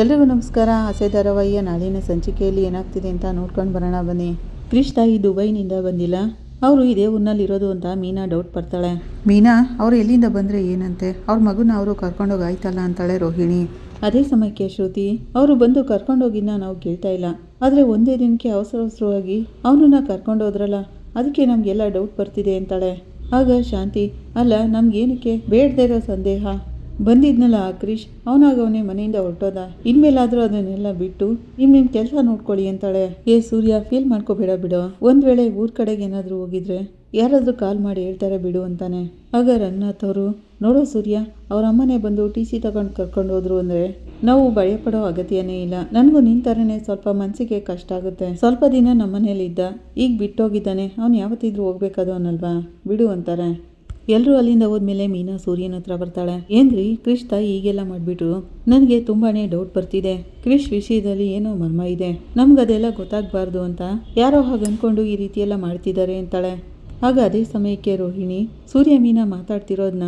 ಎಲ್ರಿಗೂ ನಮಸ್ಕಾರ. ಆಸೆ ಧಾರಾವಾಹಿಯ ನಾಳಿನ ಸಂಚಿಕೆಯಲ್ಲಿ ಏನಾಗ್ತಿದೆ ಅಂತ ನೋಡ್ಕೊಂಡು ಬರೋಣ ಬನ್ನಿ. ಕ್ರಿಶ್ ತಾಯಿ ದುಬೈನಿಂದ ಬಂದಿಲ್ಲ. ಅವರು ಇದೇ ಊರಿನಲ್ಲಿ ಇರೋದು ಅಂತ ಮೀನಾ ಡೌಟ್ ಪಡ್ತಾಳೆ. ಮೀನಾ ಅವ್ರು ಎಲ್ಲಿಂದ ಬಂದರೆ ಏನಂತೆ? ಅವ್ರ ಮಗುನ ಅವರು ಕರ್ಕೊಂಡೋಗಿ ಆಯ್ತಲ್ಲ ಅಂತಾಳೆ ರೋಹಿಣಿ. ಅದೇ ಸಮಯಕ್ಕೆ ಶ್ರುತಿ ಅವರು ಬಂದು ಕರ್ಕೊಂಡೋಗಿದ್ದ ನಾವು ಕೇಳ್ತಾ ಇಲ್ಲ. ಆದರೆ ಒಂದೇ ದಿನಕ್ಕೆ ಅವಸರ ಅವಸರವಾಗಿ ಅವನನ್ನ ಕರ್ಕೊಂಡೋದ್ರಲ್ಲ ಅದಕ್ಕೆ ನಮಗೆಲ್ಲ ಡೌಟ್ ಬರ್ತಿದೆ ಅಂತಾಳೆ. ಆಗ ಶಾಂತಿ ಅಲ್ಲ ನಮ್ಗೇನಕ್ಕೆ? ಬೇಡದೇ ಇರೋ ಸಂದೇಹ. ಬಂದಿದ್ನಲ್ಲ ಆ ಕ್ರಿಶ್ ಅವನಾಗ ಅವನೇ ಮನೆಯಿಂದ ಹೊರಟೋದ. ಇನ್ಮೇಲಾದರೂ ಅದನ್ನೆಲ್ಲ ಬಿಟ್ಟು ನಿಮ್ ನಿಮ್ ಕೆಲಸ ನೋಡ್ಕೊಳ್ಳಿ ಅಂತಾಳೆ. ಏ ಸೂರ್ಯ ಫೀಲ್ ಮಾಡ್ಕೋಬೇಡ ಬಿಡು. ಒಂದ್ ವೇಳೆ ಊರ್ ಕಡೆಗೆ ಏನಾದರೂ ಹೋಗಿದ್ರೆ, ಯಾರಾದ್ರೂ ಕಾಲ್ ಮಾಡಿ ಹೇಳ್ತಾರೆ ಬಿಡು ಅಂತಾನೆ. ಆಗ ರಂಗನಾಥ್ ಅವರು, ನೋಡೋ ಸೂರ್ಯ, ಅವ್ರ ಅಮ್ಮನೇ ಬಂದು ಟಿ ಸಿ ತಗೊಂಡು ಕರ್ಕೊಂಡು ಹೋದ್ರು ಅಂದ್ರೆ, ನಾವು ಭಯಪಡೋ ಅಗತ್ಯನೇ ಇಲ್ಲ. ನನಗೂ ನಿನ್ ಥರನೇ ಸ್ವಲ್ಪ ಮನಸ್ಸಿಗೆ ಕಷ್ಟ ಆಗುತ್ತೆ. ಸ್ವಲ್ಪ ದಿನ ನಮ್ಮನೇಲಿ ಇದ್ದ ಈಗ ಬಿಟ್ಟೋಗಿದ್ದಾನೆ. ಅವ್ನು ಯಾವತ್ತಿದ್ರೂ ಹೋಗ್ಬೇಕದು ಅನ್ನಲ್ವಾ? ಬಿಡು ಅಂತಾರೆ. ಎಲ್ಲರೂ ಅಲ್ಲಿಂದ ಹೋದ್ಮೇಲೆ ಮೀನಾ ಸೂರ್ಯನ ಹತ್ರ ಬರ್ತಾಳೆ. ಏನ್ರಿ ತಾಯಿ ಹೀಗೆಲ್ಲ ಮಾಡ್ಬಿಟ್ರು? ನನಗೆ ತುಂಬಾನೇ ಡೌಟ್ ಬರ್ತಿದೆ. ಕ್ರಿಶ್ ವಿಷಯದಲ್ಲಿ ಏನೋ ಮರ್ಮ ಇದೆ. ನಮ್ಗದೆಲ್ಲ ಗೊತ್ತಾಗಬಾರ್ದು ಅಂತ ಯಾರೋ ಹಾಗೆ ಅನ್ಕೊಂಡು ಈ ರೀತಿಯೆಲ್ಲ ಮಾಡ್ತಿದ್ದಾರೆ ಅಂತಾಳೆ. ಆಗ ಅದೇ ಸಮಯಕ್ಕೆ ರೋಹಿಣಿ ಸೂರ್ಯ ಮೀನಾ ಮಾತಾಡ್ತಿರೋದನ್ನ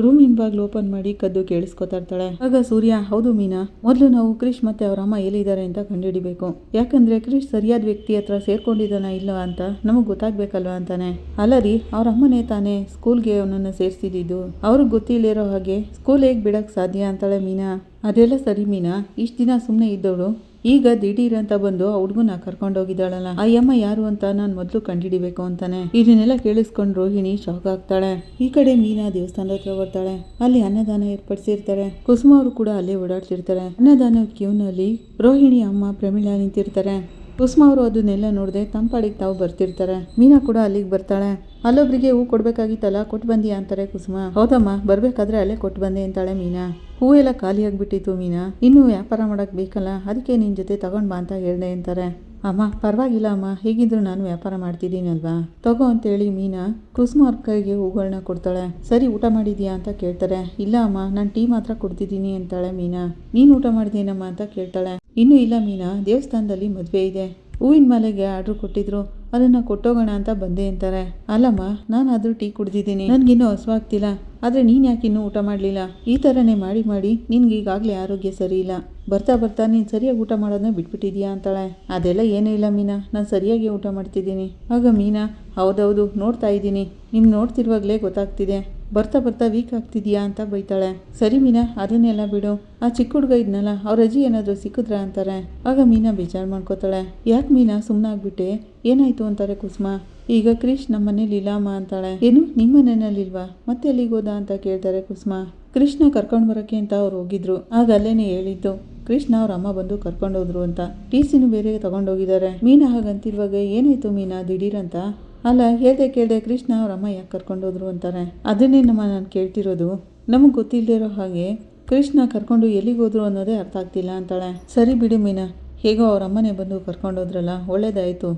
ರೂಮಿನ ಹಿಂಭಾಗ್ಲು ಓಪನ್ ಮಾಡಿ ಕದ್ದು ಕೇಳಿಸ್ಕೊತಾ ಇರ್ತಾಳೆ. ಆಗ ಸೂರ್ಯ, ಹೌದು ಮೀನಾ, ಮೊದಲು ನಾವು ಕ್ರಿಶ್ ಮತ್ತೆ ಅವರ ಅಮ್ಮ ಎಲ್ಲಿದ್ದಾರೆ ಅಂತ ಕಂಡುಹಿಡಿಬೇಕು. ಯಾಕಂದ್ರೆ ಕ್ರಿಶ್ ಸರಿಯಾದ ವ್ಯಕ್ತಿ ಹತ್ರ ಸೇರ್ಕೊಂಡಿದ್ದಾನ ಇಲ್ಲವಾ ಅಂತ ನಮಗೆ ಗೊತ್ತಾಗ್ಬೇಕಲ್ವಾ ಅಂತಾನೆ. ಅಲ್ಲ ರೀ ಅವ್ರ ಅಮ್ಮನೇ ತಾನೇ ಸ್ಕೂಲ್ಗೆ ಅವನನ್ನ ಸೇರಿಸಿದ್ದು. ಅವ್ರಿಗೆ ಗೊತ್ತಿಲ್ಲದಿರೋ ಹಾಗೆ ಸ್ಕೂಲ್ ಹೇಗ್ ಬಿಡಕ್ ಸಾಧ್ಯ ಅಂತಾಳೆ ಮೀನಾ. ಅದೆಲ್ಲ ಸರಿ ಮೀನಾ, ಇಷ್ಟ ದಿನ ಸುಮ್ಮನೆ ಇದ್ದವಳು ಈಗ ದಿಢೀರ್ ಅಂತ ಬಂದು ಆ ಹುಡುಗನ ಕರ್ಕೊಂಡೋಗಿದ್ದಾಳಲ್ಲ. ಆ ಯಮ್ಮ ಯಾರು ಅಂತ ನಾನು ಮೊದಲು ಕಂಡಿಡಿಬೇಕು ಅಂತಾನೆ. ಇದನ್ನೆಲ್ಲ ಕೇಳಿಸ್ಕೊಂಡು ರೋಹಿಣಿ ಶಾಕ್ ಆಗ್ತಾಳೆ. ಈ ಕಡೆ ಮೀನಾ ದೇವಸ್ಥಾನದ ಹತ್ರ ಬರ್ತಾಳೆ. ಅಲ್ಲಿ ಅನ್ನದಾನ ಏರ್ಪಡಿಸಿರ್ತಾರೆ. ಕುಸುಮ ಅವರು ಕೂಡ ಅಲ್ಲೇ ಓಡಾಡ್ತಿರ್ತಾರೆ. ಅನ್ನದಾನ ಕ್ಯೂನಲ್ಲಿ ರೋಹಿಣಿ ಅಮ್ಮ ಪ್ರಮೀಳಾ ನಿಂತಿರ್ತಾರೆ. ಕುಸುಮ ಅವರು ಅದನ್ನೆಲ್ಲ ನೋಡದೆ ತಂಪಾಡಿಗೆ ತಾವು ಬರ್ತಿರ್ತಾರೆ. ಮೀನಾ ಕೂಡ ಅಲ್ಲಿಗೆ ಬರ್ತಾಳೆ. ಅಲ್ಲೊಬ್ರಿಗೆ ಹೂ ಕೊಡ್ಬೇಕಾಗಿತ್ತಲ್ಲ ಕೊಟ್ಟು ಬಂದಿಯಾ ಅಂತಾರೆ ಕುಸುಮ. ಹೌದಮ್ಮ, ಬರ್ಬೇಕಾದ್ರೆ ಅಲ್ಲೇ ಕೊಟ್ಟು ಬಂದೆ ಅಂತಾಳೆ ಮೀನಾ. ಹೂವೆಲ್ಲ ಖಾಲಿಯಾಗಿಬಿಟ್ಟಿತ್ತು ಮೀನಾ. ಇನ್ನು ವ್ಯಾಪಾರ ಮಾಡಕ್ ಬೇಕಲ್ಲ? ಅದಕ್ಕೆ ನಿನ್ನ ಜೊತೆ ತಗೊಂಡು ಬಾ ಅಂತ ಹೇಳಿದೆ ಅಂತಾರೆ. ಅಮ್ಮ, ಪರವಾಗಿಲ್ಲ ಅಮ್ಮ. ಹೇಗಿದ್ರು ನಾನು ವ್ಯಾಪಾರ ಮಾಡ್ತಿದ್ದೀನಲ್ವಾ? ತಗೋ ಅಂತೇಳಿ ಮೀನಾ ಕುಸುಮ ಅವ್ರ ಹೂಗಳನ್ನ ಕೊಡ್ತಾಳೆ. ಸರಿ, ಊಟ ಮಾಡಿದ್ಯಾ ಅಂತ ಕೇಳ್ತಾರೆ. ಇಲ್ಲ ಅಮ್ಮ, ನಾನು ಟೀ ಮಾತ್ರ ಕೊಡ್ತಿದ್ದೀನಿ ಅಂತಾಳೆ ಮೀನಾ. ನೀನು ಊಟ ಮಾಡಿದೇನಮ್ಮ ಅಂತ ಕೇಳ್ತಾಳೆ. ಇನ್ನೂ ಇಲ್ಲ ಮೀನಾ, ದೇವಸ್ಥಾನದಲ್ಲಿ ಮದುವೆ ಇದೆ. ಹೂವಿನ ಮಲೆಗೆ ಆರ್ಡ್ರ್ ಕೊಟ್ಟಿದ್ರು. ಅದನ್ನ ಕೊಟ್ಟೋಗೋಣ ಅಂತ ಬಂದೆ ಅಂತಾರೆ. ಅಲ್ಲಮ್ಮ ನಾನು ಆದ್ರೂ ಟೀ ಕುಡ್ದಿದ್ದೀನಿ. ನನಗಿನ್ನೂ ಹಸುವಾಗ್ತಿಲ್ಲ. ಆದ್ರೆ ನೀನು ಯಾಕೆ ಇನ್ನೂ ಊಟ ಮಾಡಲಿಲ್ಲ? ಈ ಥರನೇ ಮಾಡಿ ಮಾಡಿ ನಿನ್ಗೆ ಈಗಾಗಲೇ ಆರೋಗ್ಯ ಸರಿ ಇಲ್ಲ ಬರ್ತಾ ಬರ್ತಾ ನೀನು ಸರಿಯಾಗಿ ಊಟ ಮಾಡೋದನ್ನ ಬಿಟ್ಬಿಟ್ಟಿದ್ಯಾ ಅಂತಾಳೆ. ಅದೆಲ್ಲ ಏನೂ ಇಲ್ಲ ಮೀನಾ. ನಾನು ಸರಿಯಾಗಿ ಊಟ ಮಾಡ್ತಿದ್ದೀನಿ. ಆಗ ಮೀನಾ, ಹೌದೌದು, ನೋಡ್ತಾ ಇದ್ದೀನಿ. ನಿಮ್ ನೋಡ್ತಿರುವಾಗಲೇ ಗೊತ್ತಾಗ್ತಿದೆ. ಬರ್ತಾ ಬರ್ತಾ ವೀಕ್ ಆಗ್ತಿದ್ಯಾ ಅಂತ ಬೈತಾಳೆ. ಸರಿ ಮೀನಾ, ಅದನ್ನೆಲ್ಲ ಬಿಡು. ಆ ಚಿಕ್ಕ ಹುಡುಗ ಇದ್ನಲ್ಲ, ಅವ್ರ ಅಜ್ಜಿ ಏನಾದರೂ ಸಿಕ್ಕಿದ್ರ ಅಂತಾರೆ. ಆಗ ಮೀನಾ ಬೇಜಾರು ಮಾಡ್ಕೋತಾಳೆ. ಯಾಕೆ ಮೀನಾ ಸುಮ್ಮನಾಗ್ಬಿಟ್ಟೆ ಏನಾಯ್ತು ಅಂತಾರೆ ಕುಸುಮ? ಈಗ ಕ್ರಿಶ್ ನಮ್ಮ ಮನೇಲಿ ಇಲ್ಲಮ್ಮ ಅಂತಾಳೆ. ಏನು, ನಿಮ್ಮ ಮನೆಯಲ್ಲಿಲ್ವಾ ಮತ್ತೆ ಅಲ್ಲಿಗೆ ಹೋದ ಅಂತ ಕೇಳ್ತಾರೆ ಕುಸುಮ. ಕೃಷ್ಣ ಕರ್ಕೊಂಡು ಬರೋಕ್ಕೆ ಅಂತ ಅವ್ರು ಹೋಗಿದ್ರು. ಆಗ ಅಲ್ಲೇನೆ ಹೇಳಿದ್ದು ಕೃಷ್ಣ ಅವ್ರ ಅಮ್ಮ ಬಂದು ಕರ್ಕೊಂಡೋದ್ರು ಅಂತ. ಟಿ ಸಿನೂ ಬೇರೆ ತಗೊಂಡೋಗಿದ್ದಾರೆ. ಮೀನಾ ಹಾಗಂತಿರುವಾಗ, ಏನಾಯ್ತು ಮೀನಾ ದಿಢೀರಂತ ಅಲ್ಲ, ಹೇಳ್ದೆ ಕೇಳ್ದೆ ಕೃಷ್ಣ ಅವ್ರ ಅಮ್ಮ ಯಾಕೆ ಕರ್ಕೊಂಡೋದ್ರು ಅಂತಾರೆ ಅದನ್ನೇ ನಮ್ಮ ನಾನು ಕೇಳ್ತಿರೋದು. ನಮಗೆ ಗೊತ್ತಿಲ್ಲದಿರೋ ಹಾಗೆ ಕೃಷ್ಣ ಕರ್ಕೊಂಡು ಎಲ್ಲಿಗೆ ಹೋದ್ರು ಅನ್ನೋದೇ ಅರ್ಥ ಆಗ್ತಿಲ್ಲ ಅಂತಾಳೆ. ಸರಿ ಬಿಡು ಮೀನಾ, ಹೇಗೋ ಅವ್ರ ಅಮ್ಮನೇ ಬಂದು ಕರ್ಕೊಂಡೋದ್ರಲ್ಲ ಒಳ್ಳೇದಾಯ್ತು.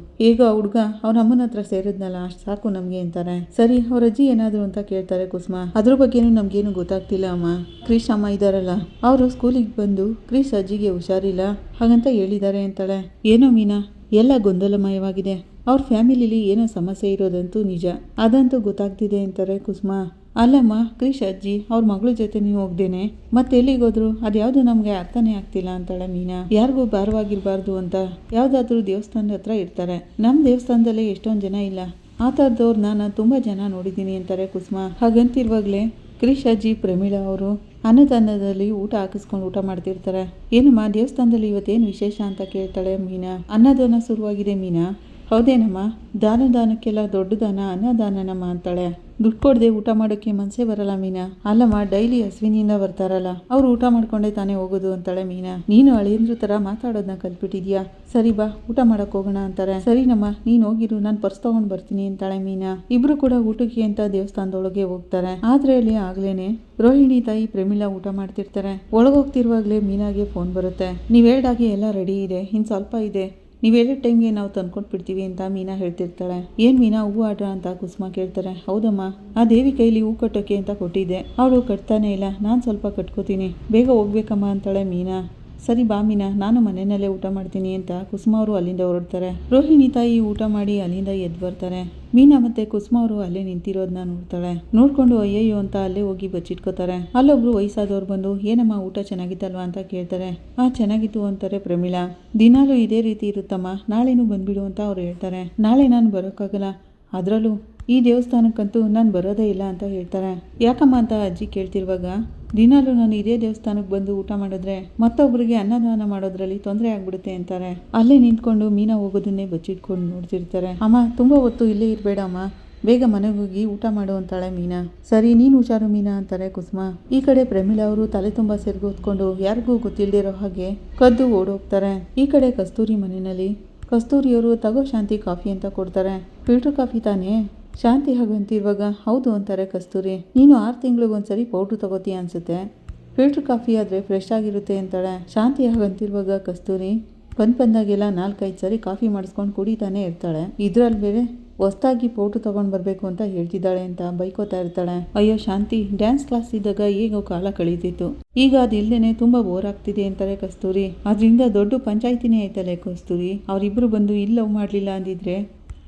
ಆ ಹುಡುಗ ಅವ್ರ ಅಮ್ಮನ ಹತ್ರ ಸೇರಿದ್ನಲ್ಲ, ಅಷ್ಟು ಸಾಕು ನಮಗೆ ಅಂತಾರೆ. ಸರಿ, ಅವ್ರ ಅಜ್ಜಿ ಏನಾದ್ರು ಅಂತ ಕೇಳ್ತಾರೆ ಕುಸುಮ. ಅದ್ರ ಬಗ್ಗೆನೂ ನಮ್ಗೇನು ಗೊತ್ತಾಗ್ತಿಲ್ಲ ಅಮ್ಮ. ಕ್ರಿಶ್ ಅಮ್ಮ ಇದಾರಲ್ಲ, ಅವರು ಸ್ಕೂಲಿಗೆ ಬಂದು ಕ್ರೀಶ್ ಅಜ್ಜಿಗೆ ಹುಷಾರಿಲ್ಲ, ಹಾಗಂತ ಹೇಳಿದ್ದಾರೆ ಅಂತಾಳೆ. ಏನೋ ಮೀನಾ, ಎಲ್ಲ ಗೊಂದಲಮಯವಾಗಿದೆ. ಅವ್ರ ಫ್ಯಾಮಿಲಿಲಿ ಏನೋ ಸಮಸ್ಯೆ ಇರೋದಂತೂ ನಿಜ. ಅದಂತೂ ಗೊತ್ತಾಗ್ತಿದೆ ಅಂತಾರೆ ಕುಸುಮ. ಅಲ್ಲಮ್ಮ ಕ್ರಿಶ್ ಅಜ್ಜಿ, ಅವ್ರ ಮಗಳ ಜೊತೆ ನೀವು ಹೋಗ್ದೇನೆ. ಮತ್ತೆ ಎಲ್ಲಿಗೋದ್ರು ಅದ್ಯಾವುದು ನಮಗೆ ಅರ್ಥನೇ ಆಗ್ತಿಲ್ಲ ಅಂತಾಳೆ ಮೀನಾ. ಯಾರಿಗೂ ಭಾರವಾಗಿರ್ಬಾರ್ದು ಅಂತ. ಯಾವುದಾದ್ರೂ ದೇವಸ್ಥಾನದ ಹತ್ರ ಇರ್ತಾರೆ. ನಮ್ಮ ದೇವಸ್ಥಾನದಲ್ಲೇ ಎಷ್ಟೊಂದು ಜನ ಇಲ್ಲ. ಆ ಥರದವ್ರು ನಾನು ತುಂಬ ಜನ ನೋಡಿದ್ದೀನಿ ಅಂತಾರೆ ಕುಸುಮ. ಹಾಗಂತಿರುವಾಗಲೇ ಕ್ರಿಶ್ ಅಜ್ಜಿ, ಪ್ರಮೀಳಾ ಅವರು ಅನ್ನದಾನದಲ್ಲಿ ಊಟ ಹಾಕಿಸ್ಕೊಂಡು ಊಟ ಮಾಡ್ತಿರ್ತಾರೆ. ಏನಮ್ಮ, ದೇವಸ್ಥಾನದಲ್ಲಿ ಇವತ್ತೇನು ವಿಶೇಷ ಅಂತ ಕೇಳ್ತಾಳೆ ಮೀನಾ? ಅನ್ನದಾನ ಶುರುವಾಗಿದೆ ಮೀನಾ. ಹೌದೇನಮ್ಮ? ದಾನ, ದಾನಕ್ಕೆಲ್ಲ ದೊಡ್ಡ ದಾನ ಅನ್ನದಾನನಮ್ಮ ಅಂತಾಳೆ. ದುಡ್ಡು ಕೊಡದೆ ಊಟ ಮಾಡೋಕ್ಕೆ ಮನಸ್ಸೇ ಬರಲ್ಲ ಮೀನಾ. ಅಲ್ಲಮ್ಮ, ಡೈಲಿ ಅಶ್ವಿನಿಯಿಂದ ಬರ್ತಾರಲ್ಲ. ಅವ್ರು ಊಟ ಮಾಡ್ಕೊಂಡೇ ತಾನೇ ಹೋಗೋದು ಅಂತಾಳೆ ಮೀನಾ. ನೀನು ಅಳಿಯಂದ್ರ ಥರ ಮಾತಾಡೋದನ್ನ ಕಲ್ತ್ಬಿಟ್ಟಿದ್ಯಾ? ಸರಿ ಬಾ, ಊಟ ಮಾಡಕ್ ಹೋಗೋಣ ಅಂತಾರೆ. ಸರಿನಮ್ಮ ನೀನು ಹೋಗಿರು, ನಾನು ಪರ್ಸ್ ತಗೊಂಡ್ ಬರ್ತೀನಿ ಅಂತಾಳೆ ಮೀನಾ. ಇಬ್ರು ಕೂಡ ಊಟಕ್ಕೆ ಅಂತ ದೇವಸ್ಥಾನದೊಳಗೆ ಹೋಗ್ತಾರೆ. ಆದ್ರೆ ಅಲ್ಲಿ ಆಗ್ಲೇನೆ ರೋಹಿಣಿ ತಾಯಿ ಪ್ರಮೀಳಾ ಊಟ ಮಾಡ್ತಿರ್ತಾರೆ. ಒಳಗೋಗ್ತಿರುವಾಗಲೇ ಮೀನಾಗೆ ಫೋನ್ ಬರುತ್ತೆ. ನೀವು ಹೇಳ್ದಾಗೆ ಎಲ್ಲ ರೆಡಿ ಇದೆ ಇನ್ನು ಸ್ವಲ್ಪ ಇದೆ. ನೀವು ಹೇಳಿದ ಟೈಮ್ಗೆ ನಾವು ತಂದ್ಕೊಂಡು ಬಿಡ್ತೀವಿ ಅಂತ ಮೀನಾ ಹೇಳ್ತಿರ್ತಾಳೆ. ಏನ್ ಮೀನಾ ಹೂವು ಆಡ್ರ ಅಂತ ಕುಸುಮ ಕೇಳ್ತಾರೆ. ಹೌದಮ್ಮ, ಆ ದೇವಿ ಕೈಲಿ ಹೂ ಕಟ್ಟೋಕೆ ಅಂತ ಕೊಟ್ಟಿದ್ದೆ. ಅವಳು ಕಟ್ತಾನೆ ಇಲ್ಲ, ನಾನು ಸ್ವಲ್ಪ ಕಟ್ಕೋತೀನಿ. ಬೇಗ ಹೋಗ್ಬೇಕಮ್ಮ ಅಂತಾಳೆ ಮೀನಾ. ಸರಿ ಬಾ ನಾನು ಮನೆಯಲ್ಲೇ ಊಟ ಮಾಡ್ತೀನಿ ಅಂತ ಕುಸುಮ ಅವರು ಅಲ್ಲಿಂದ ಹೊರಡ್ತಾರೆ. ರೋಹಿಣಿ ತಾಯಿ ಊಟ ಮಾಡಿ ಅಲ್ಲಿಂದ ಎದ್ದು ಬರ್ತಾರೆ. ಮೀನಾ ಮತ್ತೆ ಕುಸುಮ ಅವರು ಅಲ್ಲೇ ನಿಂತಿರೋದನ್ನ ನೋಡ್ತಾಳೆ. ನೋಡ್ಕೊಂಡು ಅಯ್ಯಯ್ಯೋ ಅಂತ ಅಲ್ಲೇ ಹೋಗಿ ಬಚ್ಚಿಟ್ಕೋತಾರೆ. ಅಲ್ಲೊಬ್ರು ವಯಸ್ಸಾದವ್ರು ಬಂದು, ಏನಮ್ಮ ಊಟ ಚೆನ್ನಾಗಿತ್ತಲ್ವಾ? ಅಂತ ಕೇಳ್ತಾರೆ. ಆ, ಚೆನ್ನಾಗಿತ್ತು, ಅಂತಾರೆ ಪ್ರಮೀಳಾ. ದಿನಾಲೂ ಇದೇ ರೀತಿ ಇರುತ್ತಮ್ಮ, ನಾಳೆನೂ ಬಂದ್ಬಿಡು, ಅಂತ ಅವ್ರು ಹೇಳ್ತಾರೆ. ನಾಳೆ ನಾನು ಬರೋಕ್ಕಾಗಲ್ಲ. ಅದರಲ್ಲೂ ಈ ದೇವಸ್ಥಾನಕ್ಕಂತೂ ನಾನು ಬರೋದೇ ಇಲ್ಲ, ಅಂತ ಹೇಳ್ತಾರೆ. ಯಾಕಮ್ಮ? ಅಂತ ಅಜ್ಜಿ ಕೇಳ್ತಿರುವಾಗ ದಿನಾಲೂ ನಾನು ಇದೇ ದೇವಸ್ಥಾನಕ್ಕೆ ಬಂದು ಊಟ ಮಾಡಿದ್ರೆ ಮತ್ತೊಬ್ಬರಿಗೆ ಅನ್ನದಾನ ಮಾಡೋದ್ರಲ್ಲಿ ತೊಂದರೆ ಆಗ್ಬಿಡುತ್ತೆ ಅಂತಾರೆ. ಅಲ್ಲೇ ನಿಂತ್ಕೊಂಡು ಮೀನಾ ಹೋಗೋದನ್ನೇ ಬಚ್ಚಿಟ್ಕೊಂಡು ನೋಡ್ತಿರ್ತಾರೆ. ಅಮ್ಮ, ತುಂಬ ಹೊತ್ತು ಇಲ್ಲೇ ಇರಬೇಡ ಅಮ್ಮ ಬೇಗ ಮನೆಗೆ ಹೋಗಿ ಊಟ ಮಾಡು ಅಂತಾಳೆ ಮೀನಾ. ಸರಿ, ನೀನು ಹುಷಾರು ಮೀನಾ ಅಂತಾರೆ ಕುಸುಮ. ಈ ಕಡೆ ಪ್ರಮೀಳಾ ಅವರು ತಲೆ ತುಂಬ ಸೆರ್ಗು ಹೊತ್ಕೊಂಡು ಯಾರಿಗೂ ಗೊತ್ತಿಲ್ಲದಿರೋ ಹಾಗೆ ಕದ್ದು ಓಡೋಗ್ತಾರೆ. ಈ ಕಡೆ ಕಸ್ತೂರಿ ಮನೆಯಲ್ಲಿ ಕಸ್ತೂರಿಯವರು ತಗೋ ಶಾಂತಿ ಕಾಫಿ ಅಂತ ಕೊಡ್ತಾರೆ. ಫಿಲ್ಟರ್ ಕಾಫಿ ತಾನೇ? ಶಾಂತಿ ಹಾಗಂತಿರುವಾಗ ಹೌದು ಅಂತಾರೆ ಕಸ್ತೂರಿ, ನೀನು ಆರು ತಿಂಗಳಿಗೆ ಒಂದ್ಸರಿ ಪೌಡ್ರ್ ತಗೋತೀಯ ಅನ್ಸುತ್ತೆ. ಫಿಲ್ಟರ್ ಕಾಫಿ ಆದರೆ ಫ್ರೆಶ್ ಆಗಿರುತ್ತೆ ಅಂತಾಳೆ. ಶಾಂತಿ ಹಾಗಂತಿರುವಾಗ ಕಸ್ತೂರಿ, ಬಂದ್ ಬಂದಾಗೆಲ್ಲ ನಾಲ್ಕೈದು ಸರಿ ಕಾಫಿ ಮಾಡಿಸ್ಕೊಂಡು ಕುಡಿತಾನೆ ಇರ್ತಾಳೆ. ಇದ್ರಲ್ಲಿ ಬೇರೆ ಹೊಸ್ದಾಗಿ ಪೌಡ್ರ್ ತಗೊಂಡು ಬರಬೇಕು ಅಂತ ಹೇಳ್ತಿದ್ದಾಳೆ ಅಂತ ಬೈಕೋತಾ ಇರ್ತಾಳೆ. ಅಯ್ಯೋ ಶಾಂತಿ, ಡ್ಯಾನ್ಸ್ ಕ್ಲಾಸ್ ಇದ್ದಾಗ ಹೇಗೋ ಕಾಲ ಕಳೀತಿತ್ತು. ಈಗ ಅದು ಇಲ್ಲದೇನೆ ತುಂಬ ಬೋರ್ ಆಗ್ತಿದೆ ಅಂತಾರೆ ಕಸ್ತೂರಿ. ಅದರಿಂದ ದೊಡ್ಡ ಪಂಚಾಯಿತಿನೇ ಆಯ್ತಲ್ಲ ಕಸ್ತೂರಿ. ಅವರಿಬ್ರು ಬಂದು ಇಲ್ಲಿ ಲವ್ ಮಾಡಲಿಲ್ಲ ಅಂದಿದ್ರೆ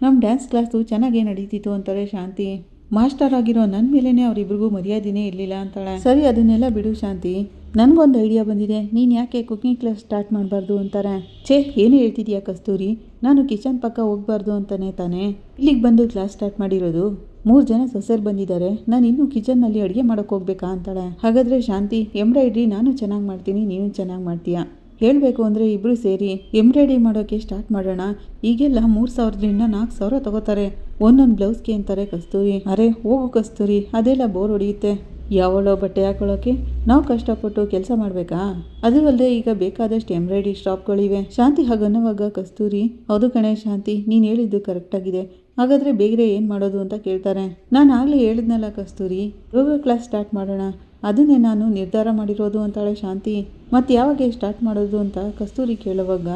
ನಮ್ಮ ಡ್ಯಾನ್ಸ್ ಕ್ಲಾಸು ಚೆನ್ನಾಗೇ ನಡೀತಿತ್ತು ಅಂತಾರೆ ಶಾಂತಿ. ಮಾಸ್ಟರ್ ಆಗಿರೋ ನನ್ನ ಮೇಲೇ ಅವರಿಬ್ರಿಗೂ ಮರ್ಯಾದೆನೇ ಇರಲಿಲ್ಲ ಅಂತಾಳೆ. ಸರಿ, ಅದನ್ನೆಲ್ಲ ಬಿಡು ಶಾಂತಿ. ನನಗೊಂದು ಐಡಿಯಾ ಬಂದಿದೆ. ನೀನು ಯಾಕೆ ಕುಕ್ಕಿಂಗ್ ಕ್ಲಾಸ್ ಸ್ಟಾರ್ಟ್ ಮಾಡಬಾರ್ದು ಅಂತಾರೆ. ಛೇ, ಏನು ಹೇಳ್ತಿದ್ಯಾ ಕಸ್ತೂರಿ? ನಾನು ಕಿಚನ್ ಪಕ್ಕ ಹೋಗ್ಬಾರ್ದು ಅಂತಾನೆ ತಾನೇ. ಇಲ್ಲಿಗೆ ಬಂದು ಕ್ಲಾಸ್ ಸ್ಟಾರ್ಟ್ ಮಾಡಿರೋದು? ಮೂರು ಜನ ಸೊಸೆರು ಬಂದಿದ್ದಾರೆ. ನಾನು ಇನ್ನೂ ಕಿಚನ್ನಲ್ಲಿ ಅಡುಗೆ ಮಾಡೋಕ್ಕೆ ಹೋಗ್ಬೇಕಾ ಅಂತಾಳೆ. ಹಾಗಾದರೆ ಶಾಂತಿ, ಎಂಬ್ರಾಯ್ಡ್ರಿ ನಾನು ಚೆನ್ನಾಗಿ ಮಾಡ್ತೀನಿ, ನೀನು ಚೆನ್ನಾಗಿ ಮಾಡ್ತೀಯಾ? ಹೇಳಬೇಕು ಅಂದರೆ ಇಬ್ಬರು ಸೇರಿ ಎಂಬ್ರಾಯ್ಡ್ರಿ ಮಾಡೋಕ್ಕೆ ಸ್ಟಾರ್ಟ್ ಮಾಡೋಣ. ಈಗೆಲ್ಲ ಮೂರು ಸಾವಿರದಿಂದ ನಾಲ್ಕು ಸಾವಿರ ತಗೋತಾರೆ. ಒಂದೊಂದು ಬ್ಲೌಸ್ಗೆ ಅಂತಾರೆ ಕಸ್ತೂರಿ. ಅರೆ, ಹೋಗು ಕಸ್ತೂರಿ. ಅದೆಲ್ಲ ಬೋರ್ ಹೊಡೆಯುತ್ತೆ. ಯಾವಳೋ ಬಟ್ಟೆ ಹಾಕೊಳ್ಳೋಕೆ? ನಾವು ಕಷ್ಟಪಟ್ಟು ಕೆಲಸ ಮಾಡಬೇಕಾ? ಅದು ಅಲ್ಲದೆ ಈಗ ಬೇಕಾದಷ್ಟು ಎಂಬ್ರಾಯ್ಡ್ರಿ ಶಾಪ್ಗಳಿವೆ ಶಾಂತಿ ಹಾಗನ್ನುವಾಗ ಕಸ್ತೂರಿ, ಹೌದು ಕಣೆ ಶಾಂತಿ, ನೀನು ಹೇಳಿದ್ದು ಕರೆಕ್ಟಾಗಿದೆ ಹಾಗಾದರೆ ಬೇಗರೆ ಏನು ಮಾಡೋದು? ಅಂತ ಕೇಳ್ತಾರೆ. ನಾನು ಆಗಲೇ ಹೇಳಿದ್ನಲ್ಲ ಕಸ್ತೂರಿ ಯೋಗ ಕ್ಲಾಸ್ ಸ್ಟಾರ್ಟ್ ಮಾಡೋಣ. ಅದನ್ನೇ ನಾನು ನಿರ್ಧಾರ ಮಾಡಿರೋದು ಅಂತಾಳೆ ಶಾಂತಿ. ಮತ್ತು ಯಾವಾಗ ಸ್ಟಾರ್ಟ್ ಮಾಡೋದು ಅಂತ ಕಸ್ತೂರಿ ಕೇಳುವಾಗ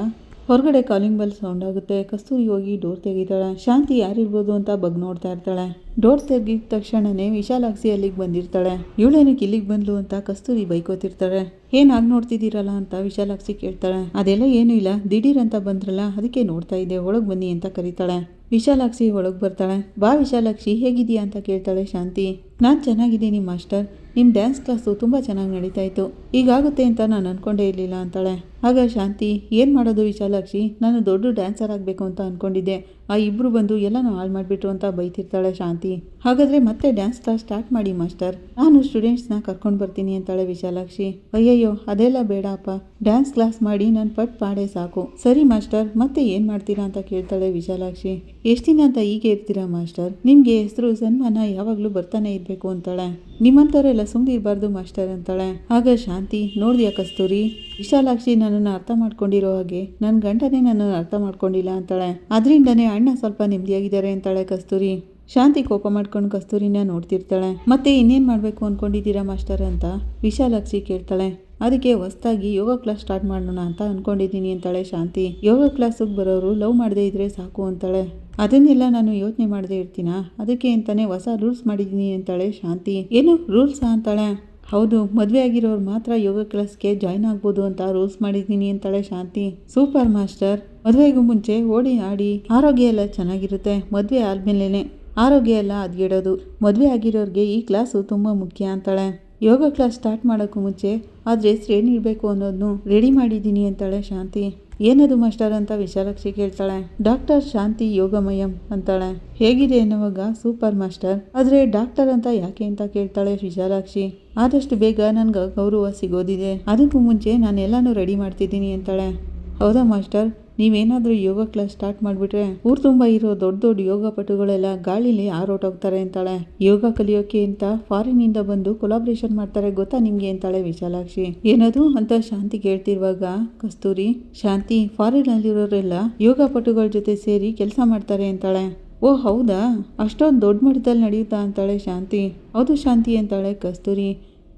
ಹೊರಗಡೆ ಕಾಲಿಂಗ್ ಬೆಲ್ ಸೌಂಡ್ ಆಗುತ್ತೆ. ಕಸ್ತೂರಿ ಹೋಗಿ ಡೋರ್ ತೆಗಿತಾಳೆ. ಶಾಂತಿ ಯಾರಿರ್ಬೋದು ಅಂತ ಬಗ್ ನೋಡ್ತಾ ಇರ್ತಾಳೆ. ಡೋರ್ ತೆಗಿದ ತಕ್ಷಣನೇ ವಿಶಾಲಾಕ್ಷಿ ಅಲ್ಲಿಗೆ ಬಂದಿರ್ತಾಳೆ. ಇವಳೇನಕ್ಕೆ ಇಲ್ಲಿಗೆ ಬಂದ್ಲು ಅಂತ ಕಸ್ತೂರಿ ಬೈಕೋತಿರ್ತಾಳೆ. ಏನಾಗಿ ನೋಡ್ತಿದ್ದೀರಲ್ಲ ಅಂತ ವಿಶಾಲಾಕ್ಷಿ ಕೇಳ್ತಾಳೆ. ಅದೆಲ್ಲ ಏನೂ ಇಲ್ಲ. ದಿಢೀರ್ ಅಂತ ಬಂದ್ರಲ್ಲ, ಅದಕ್ಕೆ ನೋಡ್ತಾ ಇದ್ದೆ. ಒಳಗೆ ಬನ್ನಿ ಅಂತ ಕರೀತಾಳೆ. ವಿಶಾಲಾಕ್ಷಿ ಒಳಗೆ ಬರ್ತಾಳೆ. ಬಾ ವಿಶಾಲಾಕ್ಷಿ ಹೇಗಿದೆಯಾ ಅಂತ ಕೇಳ್ತಾಳೆ ಶಾಂತಿ. ನಾನು ಚೆನ್ನಾಗಿದ್ದೀನಿ ಮಾಸ್ಟರ್. ನಿಮ್ಮ ಡ್ಯಾನ್ಸ್ ಕ್ಲಾಸು ತುಂಬ ಚೆನ್ನಾಗಿ ನಡೀತಾ ಇತ್ತು. ಈಗಾಗುತ್ತೆ ಅಂತ ನಾನು ಅಂದ್ಕೊಂಡೇ ಇರಲಿಲ್ಲ ಅಂತಾಳೆ. ಆಗ ಶಾಂತಿ, ಏನು ಮಾಡೋದು ವಿಶಾಲಾಕ್ಷಿ? ನಾನು ದೊಡ್ಡ ಡ್ಯಾನ್ಸರ್ ಆಗಬೇಕು ಅಂತ ಅಂದ್ಕೊಂಡಿದ್ದೆ ಆ ಇಬ್ಬರು ಬಂದು ಎಲ್ಲನೂ ಹಾಳು ಮಾಡಿಬಿಟ್ರು ಅಂತ ಬೈತಿರ್ತಾಳೆ ಶಾಂತಿ. ಹಾಗಾದರೆ ಮತ್ತೆ ಡ್ಯಾನ್ಸ್ ಕ್ಲಾಸ್ ಸ್ಟಾರ್ಟ್ ಮಾಡಿ, ಮಾಸ್ಟರ್. ನಾನು ಸ್ಟೂಡೆಂಟ್ಸ್ನ ಕರ್ಕೊಂಡು ಬರ್ತೀನಿ ಅಂತಾಳೆ ವಿಶಾಲಾಕ್ಷಿ. ಅಯ್ಯಯ್ಯೋ, ಅದೆಲ್ಲ ಬೇಡ ಅಪ್ಪ ಡ್ಯಾನ್ಸ್ ಕ್ಲಾಸ್ ಮಾಡಿ ನಾನು ಪಟ್ ಪಾಡೆ ಸಾಕು. ಸರಿ, ಮಾಸ್ಟರ್. ಮತ್ತೆ ಏನು ಮಾಡ್ತೀರಾ ಅಂತ ಕೇಳ್ತಾಳೆ ವಿಶಾಲಾಕ್ಷಿ. ಎಷ್ಟು ದಿನ ಅಂತ ಹೀಗೆ ಇರ್ತೀರಾ, ಮಾಸ್ಟರ್? ನಿಮಗೆ ಹೆಸರು, ಸನ್ಮಾನ ಯಾವಾಗಲೂ ಬರ್ತಾನೆ ಇರಬೇಕು ಅಂತಾಳೆ. ನಿಮ್ಮಂಥವರೆಲ್ಲ ಸುಮ್ಮನೆ ಇರಬಾರ್ದು ಮಾಸ್ಟರ್ ಅಂತಾಳೆ. ಆಗ ಶಾಂತಿ, ನೋಡಿದ್ಯಾ ಕಸ್ತೂರಿ? ವಿಶಾಲಾಕ್ಷಿ ನನ್ನನ್ನು ಅರ್ಥ ಮಾಡ್ಕೊಂಡಿರೋ ಹಾಗೆ. ನನ್ನ ಗಂಡನೇ ನನ್ನನ್ನು ಅರ್ಥ ಮಾಡ್ಕೊಂಡಿಲ್ಲ ಅಂತಾಳೆ. ಅದರಿಂದನೇ ಅಣ್ಣ ಸ್ವಲ್ಪ ನೆಮ್ಮದಿಯಾಗಿದ್ದಾರೆ ಅಂತಾಳೆ ಕಸ್ತೂರಿ. ಶಾಂತಿ ಕೋಪ ಮಾಡ್ಕೊಂಡು ಕಸ್ತೂರಿನ ನೋಡ್ತಿರ್ತಾಳೆ. ಮತ್ತೆ ಇನ್ನೇನು ಮಾಡಬೇಕು ಅಂದ್ಕೊಂಡಿದ್ದೀರಾ ಮಾಸ್ಟರ್ ಅಂತ ವಿಶಾಲಾಕ್ಷಿ ಕೇಳ್ತಾಳೆ. ಅದಕ್ಕೆ ಹೊಸ್ದಾಗಿ ಯೋಗ ಕ್ಲಾಸ್ ಸ್ಟಾರ್ಟ್ ಮಾಡೋಣ ಅಂತ ಅನ್ಕೊಂಡಿದ್ದೀನಿ ಅಂತಾಳೆ ಶಾಂತಿ. ಯೋಗ ಕ್ಲಾಸಿಗೆ ಬರೋರು ಲವ್ ಮಾಡದೇ ಇದ್ರೆ ಸಾಕು ಅಂತಾಳೆ. ಅದನ್ನೆಲ್ಲ ನಾನು ಯೋಚನೆ ಮಾಡದೇ ಇರ್ತೀನ? ಅದಕ್ಕೆ ಅಂತಾನೆ ಹೊಸ ರೂಲ್ಸ್ ಮಾಡಿದ್ದೀನಿ ಅಂತಾಳೆ ಶಾಂತಿ. ಏನು ರೂಲ್ಸಾ ಅಂತಾಳೆ? ಹೌದು, ಮದುವೆ ಆಗಿರೋರು ಮಾತ್ರ ಯೋಗ ಕ್ಲಾಸ್ಗೆ ಜಾಯ್ನ್ ಆಗ್ಬೋದು ಅಂತ ರೂಲ್ಸ್ ಮಾಡಿದ್ದೀನಿ ಅಂತಾಳೆ ಶಾಂತಿ. Super master. ಮದುವೆಗೂ ಮುಂಚೆ ಓಡಿ ಆಡಿ, ಆರೋಗ್ಯ ಎಲ್ಲ ಚೆನ್ನಾಗಿರುತ್ತೆ, ಮದುವೆ ಆದ್ಮೇಲೆ ಆರೋಗ್ಯ ಎಲ್ಲ ಅದ್ಗಿಡೋದು. ಮದುವೆ ಆಗಿರೋರಿಗೆ ಈ ಕ್ಲಾಸು ತುಂಬ ಮುಖ್ಯ ಅಂತಾಳೆ. ಯೋಗ ಕ್ಲಾಸ್ ಸ್ಟಾರ್ಟ್ ಮಾಡೋಕ್ಕೂ ಮುಂಚೆ ಆದರೆ ಹೆಸ್ರು ಏನಿರಬೇಕು ಅನ್ನೋದನ್ನು ರೆಡಿ ಮಾಡಿದ್ದೀನಿ ಅಂತಾಳೆ ಶಾಂತಿ. ಏನದು ಮಾಸ್ಟರ್ ಅಂತ ವಿಶಾಲಾಕ್ಷಿ ಕೇಳ್ತಾಳೆ. ಡಾಕ್ಟರ್ ಶಾಂತಿ ಯೋಗಮಯಂ ಅಂತಾಳೆ. ಹೇಗಿದೆ ಅನ್ನುವಾಗ ಸೂಪರ್ ಮಾಸ್ಟರ್. ಆದರೆ ಡಾಕ್ಟರ್ ಅಂತ ಯಾಕೆ ಅಂತ ಕೇಳ್ತಾಳೆ ವಿಶಾಲಾಕ್ಷಿ. ಆದಷ್ಟು ಬೇಗ ನನಗೆ ಗೌರವ ಸಿಗೋದಿದೆ. ಅದಕ್ಕೂ ಮುಂಚೆ ನಾನು ಎಲ್ಲನೂ ರೆಡಿ ಮಾಡ್ತಿದ್ದೀನಿ ಅಂತಾಳೆ. ಹೌದಾ ಮಾಸ್ಟರ್? ನೀವೇನಾದರೂ ಯೋಗ ಕ್ಲಾಸ್ ಸ್ಟಾರ್ಟ್ ಮಾಡಿಬಿಟ್ರೆ ಊರು ತುಂಬ ಇರೋ ದೊಡ್ಡ ದೊಡ್ಡ ಯೋಗ ಪಟುಗಳೆಲ್ಲ ಗಾಳಿಲಿ ಹೋಗ್ತಾರೆ ಅಂತಾಳೆ. ಯೋಗ ಕಲಿಯೋಕೆ ಅಂತ ಫಾರಿನಿಂದ ಬಂದು ಕೊಲಾಬ್ರೇಷನ್ ಮಾಡ್ತಾರೆ ಗೊತ್ತಾ ನಿಮಗೆ ಅಂತಾಳೆ ವಿಶಾಲಾಕ್ಷಿ. ಏನದು ಅಂತ ಶಾಂತಿ ಕೇಳ್ತಿರುವಾಗ, ಕಸ್ತೂರಿ, ಶಾಂತಿ ಫಾರಿನಲ್ಲಿರೋರೆಲ್ಲ ಯೋಗ ಪಟುಗಳ ಜೊತೆ ಸೇರಿ ಕೆಲಸ ಮಾಡ್ತಾರೆ ಅಂತಾಳೆ. ಓ ಹೌದಾ? ಅಷ್ಟೊಂದು ದೊಡ್ಡ ಮಟ್ಟದಲ್ಲಿ ನಡೆಯುತ್ತಾ ಅಂತಾಳೆ ಶಾಂತಿ. ಹೌದು ಶಾಂತಿ ಅಂತಾಳೆ ಕಸ್ತೂರಿ.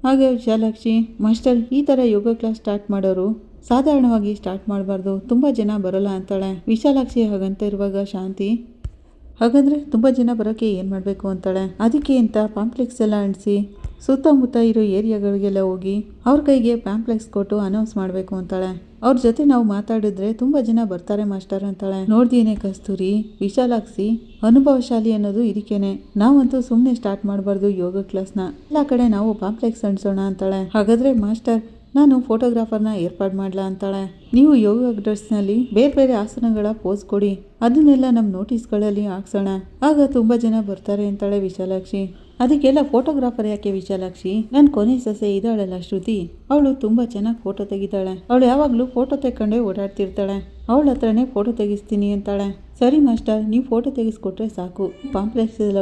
ಹಾಗೆ ವಿಶಾಲಾಕ್ಷಿ, ಮಾಸ್ಟರ್ ಈ ಥರ ಯೋಗ ಕ್ಲಾಸ್ ಸ್ಟಾರ್ಟ್ ಮಾಡೋರು ಸಾಧಾರಣವಾಗಿ ಸ್ಟಾರ್ಟ್ ಮಾಡಬಾರ್ದು. ತುಂಬ ಜನ ಬರೋಲ್ಲ ಅಂತಾಳೆ. ವಿಶಾಲಾಕ್ಷಿ ಹಾಗಂತ ಇರುವಾಗ ಶಾಂತಿ, ಹಾಗಂದರೆ ತುಂಬ ಜನ ಬರೋಕ್ಕೆ ಏನು ಮಾಡಬೇಕು? ಅಂತಾಳೆ. ಅದಕ್ಕೆ ಅಂತ ಪಾಂಪ್ಲೆಕ್ಸ್ ಎಲ್ಲ ಅಂಟಿಸಿ, ಸುತ್ತಮುತ್ತ ಇರೋ ಏರಿಯಾಗಳಿಗೆಲ್ಲ ಹೋಗಿ ಅವ್ರ ಕೈಗೆ ಪ್ಯಾಂಪ್ಲೆಕ್ಸ್ ಕೊಟ್ಟು ಅನೌನ್ಸ್ ಮಾಡಬೇಕು ಅಂತಾಳೆ. ಅವ್ರ ಜೊತೆ ನಾವು ಮಾತಾಡಿದ್ರೆ ತುಂಬ ಜನ ಬರ್ತಾರೆ ಮಾಸ್ಟರ್ ಅಂತಾಳೆ. ನೋಡ್ದೇನೆ ಕಸ್ತೂರಿ, ವಿಶಾಲಾಕ್ಷಿ, ಅನುಭವಶಾಲಿ ಅನ್ನೋದು ಇದಕ್ಕೇನೆ ನಾವಂತೂ ಸುಮ್ಮನೆ ಸ್ಟಾರ್ಟ್ ಮಾಡಬಾರ್ದು ಯೋಗ ಕ್ಲಾಸ್ನ. ಎಲ್ಲ ಕಡೆ ನಾವು ಪಾಂಪ್ಲೆಕ್ಸ್ ಅಂಟಿಸೋಣ ಅಂತಾಳೆ. ಹಾಗಾದ್ರೆ ಮಾಸ್ಟರ್ ನಾನು ಫೋಟೋಗ್ರಾಫರ್ನ ಏರ್ಪಾಡು ಮಾಡಲಾ ಅಂತಾಳೆ. ನೀವು ಯೋಗ ಡ್ರೆಸ್ನಲ್ಲಿ ಬೇರೆ ಬೇರೆ ಆಸನಗಳ ಪೋಸ್ ಕೊಡಿ. ಅದನ್ನೆಲ್ಲ ನಮ್ಮ ನೋಟಿಸ್ಗಳಲ್ಲಿ ಹಾಕ್ಸೋಣ. ಆಗ ತುಂಬ ಜನ ಬರ್ತಾರೆ ಅಂತಾಳೆ ವಿಶಾಲಾಕ್ಷಿ. ಅದಕ್ಕೆಲ್ಲ ಫೋಟೋಗ್ರಾಫರ್ ಯಾಕೆ ವಿಶಾಲಾಕ್ಷಿ? ನನ್ನ ಕೊನೆ ಸೊಸೆ ಇದ್ದಾಳಲ್ಲ ಶ್ರುತಿ. ಅವಳು ತುಂಬ ಚೆನ್ನಾಗಿ ಫೋಟೋ ತೆಗಿತಾಳೆ. ಅವಳು ಯಾವಾಗಲೂ ಫೋಟೋ ತೆಕ್ಕೊಂಡೇ ಓಡಾಡ್ತಿರ್ತಾಳೆ. ಅವಳ ಹತ್ರನೇ ಫೋಟೋ ತೆಗಿಸ್ತೀನಿ ಅಂತಾಳೆ. ಸರಿ ಮಾಸ್ಟರ್, ನೀವು ಫೋಟೋ ತೆಗೆಸ್ಕೊಟ್ರೆ ಸಾಕು. ಪಾಂಪ್ಲೆಕ್ಸ್ ಎಲ್ಲ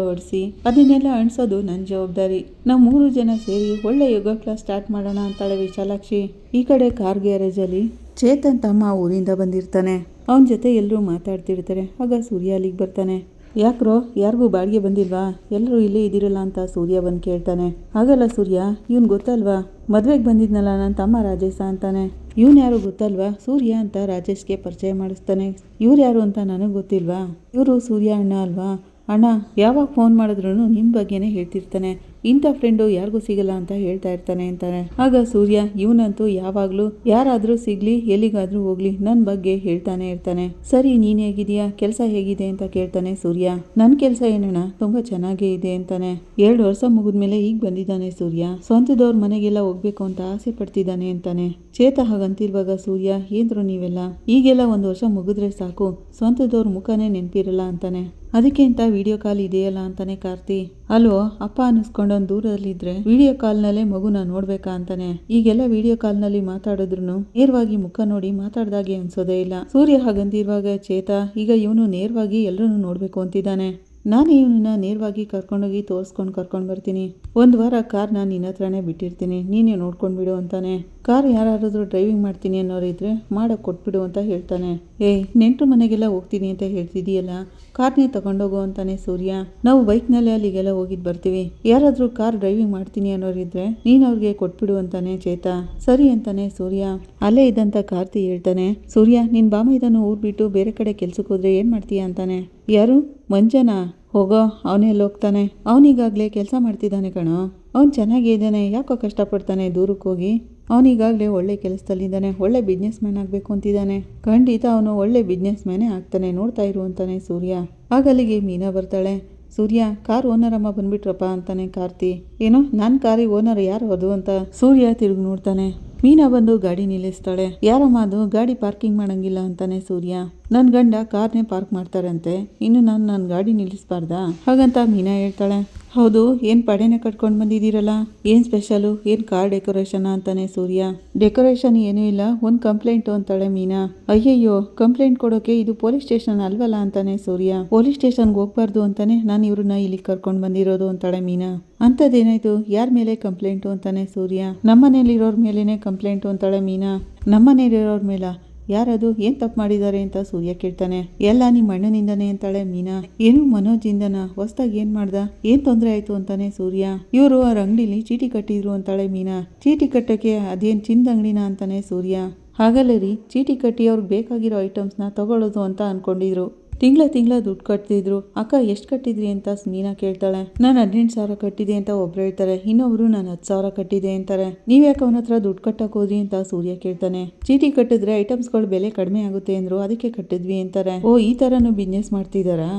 ಅದನ್ನೆಲ್ಲ ಅಣಿಸೋದು ನನ್ನ ಜವಾಬ್ದಾರಿ. ನಾವು ಮೂರು ಜನ ಸೇರಿ ಒಳ್ಳೆ ಯೋಗ ಕ್ಲಾಸ್ ಸ್ಟಾರ್ಟ್ ಮಾಡೋಣ ಅಂತಾಳೆ ವಿಶಾಲಾಕ್ಷಿ. ಈ ಕಡೆ ಕಾರ್ ಗ್ಯಾರೇಜಲ್ಲಿ ಚೇತನ್ ತಮ್ಮ ಊರಿಂದ ಬಂದಿರ್ತಾನೆ. ಅವನ ಜೊತೆ ಎಲ್ಲರೂ ಮಾತಾಡ್ತಿರ್ತಾರೆ. ಆಗ ಸೂರ್ಯ ಅಲ್ಲಿಗೆ ಬರ್ತಾನೆ. ಯಾಕ್ರೋ, ಯಾರಿಗೂ ಬಾಡಿಗೆ ಬಂದಿಲ್ವಾ? ಎಲ್ಲರೂ ಇಲ್ಲೇ ಇದ್ದೀರಲ್ಲ ಅಂತ ಸೂರ್ಯ ಬಂದು ಕೇಳ್ತಾನೆ. ಹಾಗಲ್ಲ ಸೂರ್ಯ, ಇವನ್ ಗೊತ್ತಲ್ವಾ? ಮದುವೆಗೆ ಬಂದಿದ್ನಲ್ಲ ನನ್ನ ತಮ್ಮ ರಾಜೇಶ ಅಂತಾನೆ. ಇವನ್ ಯಾರು ಗೊತ್ತಲ್ವಾ? ಸೂರ್ಯ ಅಂತ ರಾಜೇಶ್ಗೆ ಪರಿಚಯ ಮಾಡಿಸ್ತಾನೆ. ಇವ್ರು ಯಾರು ಅಂತ ನನಗೆ ಗೊತ್ತಿಲ್ವಾ? ಇವರು ಸೂರ್ಯ ಅಣ್ಣ ಅಲ್ವಾ? ಅಣ್ಣ, ಯಾವಾಗ ಫೋನ್ ಮಾಡಿದ್ರು ನಿಮ್ಮ ಬಗ್ಗೆನೇ ಹೇಳ್ತಿರ್ತಾನೆ. ಇಂಥ ಫ್ರೆಂಡು ಯಾರಿಗೂ ಸಿಗಲ್ಲ ಅಂತ ಹೇಳ್ತಾ ಇರ್ತಾನೆ ಅಂತಾನೆ. ಆಗ ಸೂರ್ಯ, ಇವನಂತೂ ಯಾವಾಗಲೂ, ಯಾರಾದರೂ ಸಿಗ್ಲಿ, ಎಲ್ಲಿಗಾದ್ರೂ ಹೋಗ್ಲಿ ನನ್ನ ಬಗ್ಗೆ ಹೇಳ್ತಾನೆ ಇರ್ತಾನೆ. ಸರಿ, ನೀನು ಹೇಗಿದೆಯಾ ಕೆಲಸ ಹೇಗಿದೆ ಅಂತ ಕೇಳ್ತಾನೆ ಸೂರ್ಯ. ನನ್ನ ಕೆಲಸ ಏನಣ್ಣ? ತುಂಬಾ ಚೆನ್ನಾಗೇ ಇದೆ ಅಂತಾನೆ. ಎರಡು ವರ್ಷ ಮುಗಿದ್ಮೇಲೆ ಈಗ ಬಂದಿದ್ದಾನೆ ಸೂರ್ಯ. ಸ್ವಂತದವ್ರ ಮನೆಗೆಲ್ಲ ಹೋಗ್ಬೇಕು ಅಂತ ಆಸೆ ಪಡ್ತಿದ್ದಾನೆ ಅಂತಾನೆ. ಚೇತ ಹಾಗಂತಿರುವಾಗ ಸೂರ್ಯ, ಏನ್ರು ನೀವೆಲ್ಲ? ಈಗೆಲ್ಲ ಒಂದು ವರ್ಷ ಮುಗಿದ್ರೆ ಸಾಕು. ಸ್ವಂತದವ್ರ ಮುಖನೇ ನೆನಪಿರಲ್ಲ ಅಂತಾನೆ. ಅದಕ್ಕೆ ಅಂತ ವಿಡಿಯೋ ಕಾಲ್ ಇದೆಯಲ್ಲ ಅಂತಾನೆ ಕಾರ್ತಿ. ಅಲ್ವೋ ಅಪ್ಪ ಅನ್ನಿಸ್ಕೊಂಡೊಂದು ದೂರದಲ್ಲಿದ್ರೆ ವಿಡಿಯೋ ಕಾಲ್ನಲ್ಲೇ ಮಗುನ ನೋಡ್ಬೇಕಾ ಅಂತಾನೆ. ಈಗೆಲ್ಲ ವಿಡಿಯೋ ಕಾಲ್ನಲ್ಲಿ ಮಾತಾಡಿದ್ರು ನೇರವಾಗಿ ಮುಖ ನೋಡಿ ಮಾತಾಡ್ದಾಗೆ ಅನ್ಸೋದೇ ಇಲ್ಲ. ಸೂರ್ಯ ಹಾಗಂತಿರುವಾಗ ಚೇತ, ಈಗ ಇವನು ನೇರವಾಗಿ ಎಲ್ಲರನ್ನು ನೋಡ್ಬೇಕು ಅಂತಿದ್ದಾನೆ. ನಾನು ಇವನನ್ನ ನೇರವಾಗಿ ಕರ್ಕೊಂಡೋಗಿ ತೋರಿಸ್ಕೊಂಡು ಕರ್ಕೊಂಡು ಬರ್ತೀನಿ. ಒಂದು ವಾರ ಕಾರ್ ನಾನು ನಿನ್ನ ಹತ್ರನೇ ಬಿಟ್ಟಿರ್ತೀನಿ. ನೀನೇ ನೋಡ್ಕೊಂಡ್ಬಿಡು ಅಂತಾನೆ. ಕಾರ್ ಯಾರಾದರೂ ಡ್ರೈವಿಂಗ್ ಮಾಡ್ತೀನಿ ಅನ್ನೋರು ಇದ್ರೆ ಮಾಡಕ್ಕೆ ಕೊಟ್ಬಿಡು ಅಂತ ಹೇಳ್ತಾನೆ. ಏಯ್ ನೆಂಟ್ರ ಮನೆಗೆಲ್ಲ ಹೋಗ್ತೀನಿ ಅಂತ ಹೇಳ್ತಿದೀಯಲ್ಲ? ಕಾರ್ನೇ ತಗೊಂಡೋಗು ಅಂತಾನೆ ಸೂರ್ಯ. ನಾವು ಬೈಕ್ನಲ್ಲೇ ಅಲ್ಲಿಗೆಲ್ಲ ಹೋಗಿದ್ದು ಬರ್ತೀವಿ. ಯಾರಾದರೂ ಕಾರ್ ಡ್ರೈವಿಂಗ್ ಮಾಡ್ತೀನಿ ಅನ್ನೋರಿದ್ರೆ ನೀನು ಅವ್ರಿಗೆ ಕೊಟ್ಬಿಡು ಅಂತಾನೆ ಚೇತ. ಸರಿ ಅಂತಾನೆ ಸೂರ್ಯ. ಅಲ್ಲೇ ಇದ್ದಂತ ಕಾರ್ತಿ ಹೇಳ್ತಾನೆ. ಸೂರ್ಯ, ನಿನ್ ಬಾಮ ಇದನ್ನು ಊರ್ ಬಿಟ್ಟು ಬೇರೆ ಕಡೆ ಕೆಲ್ಸಕ್ಕೆ ಹೋದ್ರೆ ಏನು ಮಾಡ್ತೀಯ ಅಂತಾನೆ. ಯಾರು? ಮಂಜನ? ಹೋಗೋ ಅವನೆಲ್ಲಿ ಹೋಗ್ತಾನೆ? ಅವನಿಗಾಗಲೇ ಕೆಲಸ ಮಾಡ್ತಿದ್ದಾನೆ ಕಣೋ. ಅವ್ನು ಚೆನ್ನಾಗೇ ಇದ್ದಾನೆ, ಯಾಕೋ ಕಷ್ಟಪಡ್ತಾನೆ ದೂರಕ್ಕೆ ಹೋಗಿ. ಅವನಿಗಾಗಲೇ ಒಳ್ಳೆ ಕೆಲಸದಲ್ಲಿದ್ದಾನೆ, ಒಳ್ಳೆ ಬಿಸ್ನೆಸ್ ಮ್ಯಾನ್ ಆಗಬೇಕು ಅಂತಿದ್ದಾನೆ. ಖಂಡಿತ ಅವನು ಒಳ್ಳೆ ಬಿಸ್ನೆಸ್ ಮ್ಯಾನೇ ಆಗ್ತಾನೆ, ನೋಡ್ತಾ ಇರು ಅಂತಾನೆ ಸೂರ್ಯ. ಆಗ ಅಲ್ಲಿಗೆ ಮೀನಾ ಬರ್ತಾಳೆ. ಸೂರ್ಯ, ಕಾರ್ ಓನರ್ ಅಮ್ಮ ಬಂದ್ಬಿಟ್ರಪ್ಪ ಅಂತಾನೆ ಕಾರ್ತಿ. ಏನೋ ನನ್ನ ಕಾರಿಗೆ ಓನರ್ ಯಾರು ಅದು? ಅಂತ ಸೂರ್ಯ ತಿರುಗಿ ನೋಡ್ತಾನೆ. ಮೀನಾ ಬಂದು ಗಾಡಿ ನಿಲ್ಲಿಸ್ತಾಳೆ. ಯಾರಮ್ಮ ಅದು? ಗಾಡಿ ಪಾರ್ಕಿಂಗ್ ಮಾಡಂಗಿಲ್ಲ ಅಂತಾನೆ ಸೂರ್ಯ. ನನ್ನ ಗಂಡ ಕಾರ್ನೇ ಪಾರ್ಕ್ ಮಾಡ್ತಾರಂತೆ. ಇನ್ನು ನಾನು ನನ್ನ ಗಾಡಿ ನಿಲ್ಲಿಸ್ಬಾರ್ದಾ? ಹಾಗಂತ ಮೀನಾ ಹೇಳ್ತಾಳೆ. ಹೌದು, ಏನು ಪಡೆನ ಕಟ್ಕೊಂಡು ಬಂದಿದ್ದೀರಲ್ಲ? ಏನು ಸ್ಪೆಷಲು ಏನು ಕಾರ್ ಡೆಕೋರೇಷನ್ ಅಂತಾನೆ ಸೂರ್ಯ? ಡೆಕೋರೇಷನ್ ಏನೂ ಇಲ್ಲ, ಒಂದು ಕಂಪ್ಲೇಂಟು ಅಂತಾಳೆ ಮೀನಾ. ಅಯ್ಯಯ್ಯೋ ಕಂಪ್ಲೇಂಟ್ ಕೊಡೋಕೆ ಇದು ಪೊಲೀಸ್ ಸ್ಟೇಷನ್ ಅಲ್ವಲ್ಲ ಅಂತಾನೆ ಸೂರ್ಯ. ಪೊಲೀಸ್ ಸ್ಟೇಷನ್ಗೆ ಹೋಗ್ಬಾರ್ದು ಅಂತಾನೆ ನಾನು ಇವ್ರನ್ನ ಇಲ್ಲಿ ಕರ್ಕೊಂಡು ಬಂದಿರೋದು ಅಂತಾಳೆ ಮೀನಾ. ಅಂಥದ್ದೇನಾಯ್ತು? ಯಾರ ಮೇಲೆ ಕಂಪ್ಲೇಂಟು ಅಂತಾನೆ ಸೂರ್ಯ? ನಮ್ಮನೇಲಿರೋರ ಮೇಲೇನೆ ಕಂಪ್ಲೇಂಟು ಅಂತಾಳೆ ಮೀನಾ. ನಮ್ಮನೇಲಿರೋರ ಮೇಲ? ಯಾರದು? ಏನ್ ತಪ್ಪು ಮಾಡಿದ್ದಾರೆ ಅಂತ ಸೂರ್ಯ ಕೇಳ್ತಾನೆ. ಎಲ್ಲ ನಿಮ್ಮ ಅಣ್ಣನಿಂದನೇ ಅಂತಾಳೆ ಮೀನಾ. ಏನು ಮನೋಜಿಂದನ? ಹೊಸ್ದಾಗಿ ಏನ್ ಮಾಡ್ದ? ಏನ್ ತೊಂದರೆ ಆಯ್ತು ಅಂತಾನೆ ಸೂರ್ಯ. ಇವರು ಅವ್ರ ಅಂಗಡಿಲಿ ಚೀಟಿ ಕಟ್ಟಿದ್ರು ಅಂತಾಳೆ ಮೀನಾ. ಚೀಟಿ ಕಟ್ಟಕ್ಕೆ ಅದೇನ್ ಚಿಂದ ಅಂಗಡಿನ ಅಂತಾನೆ ಸೂರ್ಯ. ಹಾಗಲ್ಲ ರೀ, ಚೀಟಿ ಕಟ್ಟಿ ಅವ್ರಿಗೆ ಬೇಕಾಗಿರೋ ಐಟಮ್ಸ್ನ ತಗೊಳ್ಳೋದು ಅಂತ ಅನ್ಕೊಂಡಿದ್ರು. ತಿಂಗಳ ತಿಂಗಳ ದುಡ್ಡು ಕಟ್ತಿದ್ರು, ಅಕ್ಕ, ಎಷ್ಟು ಕಟ್ಟಿದ್ರಿ ಅಂತ ಮೀನಾ ಕೇಳ್ತಾಳೆ. ನಾನು ಹದಿನೆಂಟು ಸಾವಿರ ಕಟ್ಟಿದೆ ಅಂತ ಒಬ್ರು ಹೇಳ್ತಾರೆ. ಇನ್ನೊಬ್ರು, ನಾನು ಹತ್ತು ಸಾವಿರ ಕಟ್ಟಿದೆ ಅಂತಾರೆ. ನೀವ್ಯಾಕೆ ಅವನ ಹತ್ರ ದುಡ್ಡು ಕಟ್ಟಕ್ಕೆ ಹೋದ್ರಿ ಅಂತ ಸೂರ್ಯ ಕೇಳ್ತಾನೆ. ಚೀಟಿ ಕಟ್ಟಿದ್ರೆ ಐಟಮ್ಸ್ಗಳು ಬೆಲೆ ಕಡಿಮೆ ಆಗುತ್ತೆ ಅಂದ್ರು, ಅದಕ್ಕೆ ಕಟ್ಟಿದ್ವಿ ಅಂತಾರೆ. ಓ, ಈ ಥರನೂ ಬಿಸ್ನೆಸ್ ಮಾಡ್ತಿದ್ದಾರಾ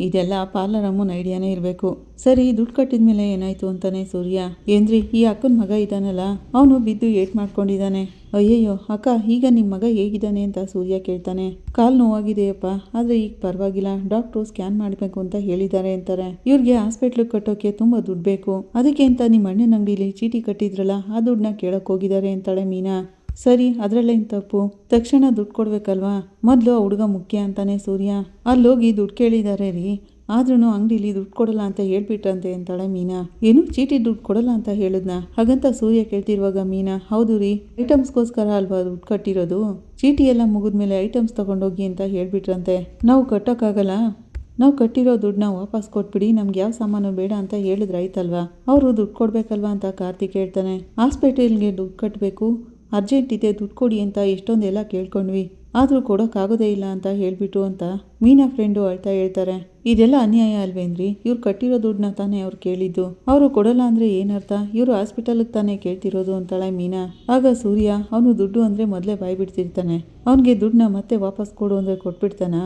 ಇದೆಲ್ಲ ಪಾರ್ಲರ್ ಅಮ್ಮನ ಐಡಿಯಾನೇ ಇರಬೇಕು. ಸರಿ, ದುಡ್ಡು ಕಟ್ಟಿದ್ಮೇಲೆ ಏನಾಯ್ತು ಅಂತಾನೆ ಸೂರ್ಯ. ಏನ್ರಿ, ಈ ಅಕ್ಕನ ಮಗ ಇದ್ದಾನಲ್ಲ ಅವನು ಬಿದ್ದು ಏಟ್ ಮಾಡ್ಕೊಂಡಿದ್ದಾನೆ ಅಯ್ಯಯ್ಯೋ, ಅಕ್ಕ, ಈಗ ನಿಮ್ಮ ಮಗ ಹೇಗಿದ್ದಾನೆ ಅಂತ ಸೂರ್ಯ ಕೇಳ್ತಾನೆ. ಕಾಲು ನೋವಾಗಿದೆಯಪ್ಪ, ಆದರೆ ಈಗ ಪರವಾಗಿಲ್ಲ. ಡಾಕ್ಟ್ರು ಸ್ಕ್ಯಾನ್ ಮಾಡಬೇಕು ಅಂತ ಹೇಳಿದ್ದಾರೆ ಅಂತಾರೆ. ಇವ್ರಿಗೆ ಹಾಸ್ಪಿಟ್ಲಿಗೆ ಕಟ್ಟೋಕೆ ತುಂಬಾ ದುಡ್ಡು ಬೇಕು. ಅದಕ್ಕೆ ಅಂತ ನಿಮ್ಮ ಅಣ್ಣನ ಅಂಗಡಿಲಿ ಚೀಟಿ ಕಟ್ಟಿದ್ರಲ್ಲ, ಆ ದುಡ್ಡನ್ನ ಕೇಳಕ್ ಹೋಗಿದ್ದಾರೆ ಅಂತಾಳೆ ಮೀನಾ. ಸರಿ ಅದರಲ್ಲೇನು ತಪ್ಪು. ತಕ್ಷಣ ದುಡ್ಡು ಕೊಡ್ಬೇಕಲ್ವಾ? ಮೊದಲು ಆ ಹುಡುಗ ಮುಖ್ಯ ಅಂತಾನೆ ಸೂರ್ಯ. ಅಲ್ಲೋಗಿ ದುಡ್ಡು ಕೇಳಿದ್ದಾರೆ ರೀ. ಆದ್ರೂ ಅಂಗಡಿಲಿ ದುಡ್ಡು ಕೊಡಲ್ಲ ಅಂತ ಹೇಳ್ಬಿಟ್ರಂತೆ ಅಂತಾಳೆ ಮೀನಾ. ಏನು ಚೀಟಿ ದುಡ್ಡು ಕೊಡಲ್ಲ ಅಂತ ಹೇಳಿದ್ನ? ಹಾಗಂತ ಸೂರ್ಯ ಕೇಳ್ತಿರುವಾಗ ಮೀನಾ, ಹೌದು ರೀ. ಐಟಮ್ಸ್ಗೋಸ್ಕರ ಅಲ್ವಾ ದುಡ್ಡು ಕಟ್ಟಿರೋದು? ಚೀಟಿ ಎಲ್ಲ ಮುಗಿದ್ಮೇಲೆ ಐಟಮ್ಸ್ ತಗೊಂಡೋಗಿ ಅಂತ ಹೇಳ್ಬಿಟ್ರಂತೆ. ನಾವು ಕಟ್ಟೋಕ್ಕಾಗಲ್ಲ? ನಾವು ಕಟ್ಟಿರೋ ದುಡ್ಡನ್ನ ವಾಪಸ್ ಕೊಟ್ಬಿಡಿ, ನಮ್ಗೆ ಯಾವ ಸಾಮಾನು ಬೇಡ ಅಂತ ಹೇಳಿದ್ರೆ ಆಯ್ತಲ್ವಾ ಅವರು ದುಡ್ಡು ಕೊಡ್ಬೇಕಲ್ವಾ ಅಂತ ಕಾರ್ತಿಕ್ ಹೇಳ್ತಾನೆ. ಹಾಸ್ಪಿಟಲ್ಗೆ ದುಡ್ಡು ಕಟ್ಟಬೇಕು ಅರ್ಜೆಂಟ್ ಇದೆ ದುಡ್ಡು ಕೊಡಿ ಅಂತ ಎಷ್ಟೊಂದೆಲ್ಲ ಕೇಳ್ಕೊಂಡ್ವಿ. ಆದರೂ ಕೊಡೋಕ್ಕಾಗೋದೇ ಇಲ್ಲ ಅಂತ ಹೇಳ್ಬಿಟ್ರು ಅಂತ ಮೀನಾ ಫ್ರೆಂಡು ಅಳ್ತಾ ಹೇಳ್ತಾರೆ. ಇದೆಲ್ಲ ಅನ್ಯಾಯ ಅಲ್ವೇನ್ರಿ ಇವ್ರು ಕಟ್ಟಿರೋ ದುಡ್ಡನ್ನ ತಾನೇ ಅವ್ರು ಕೇಳಿದ್ದು. ಅವರು ಕೊಡಲ್ಲ ಅಂದರೆ ಏನರ್ಥ ಇವರು ಹಾಸ್ಪಿಟಲ್ಗೆ ತಾನೇ ಕೇಳ್ತಿರೋದು ಅಂತಾಳೆ ಮೀನಾ. ಆಗ ಸೂರ್ಯ, ಅವನು ದುಡ್ಡು ಅಂದರೆ ಮೊದಲೇ ಬಾಯ್ಬಿಡ್ತಿರ್ತಾನೆ. ಅವನಿಗೆ ದುಡ್ಡನ್ನ ಮತ್ತೆ ವಾಪಸ್ ಕೊಡು ಅಂದರೆ ಕೊಟ್ಬಿಡ್ತಾನಾ?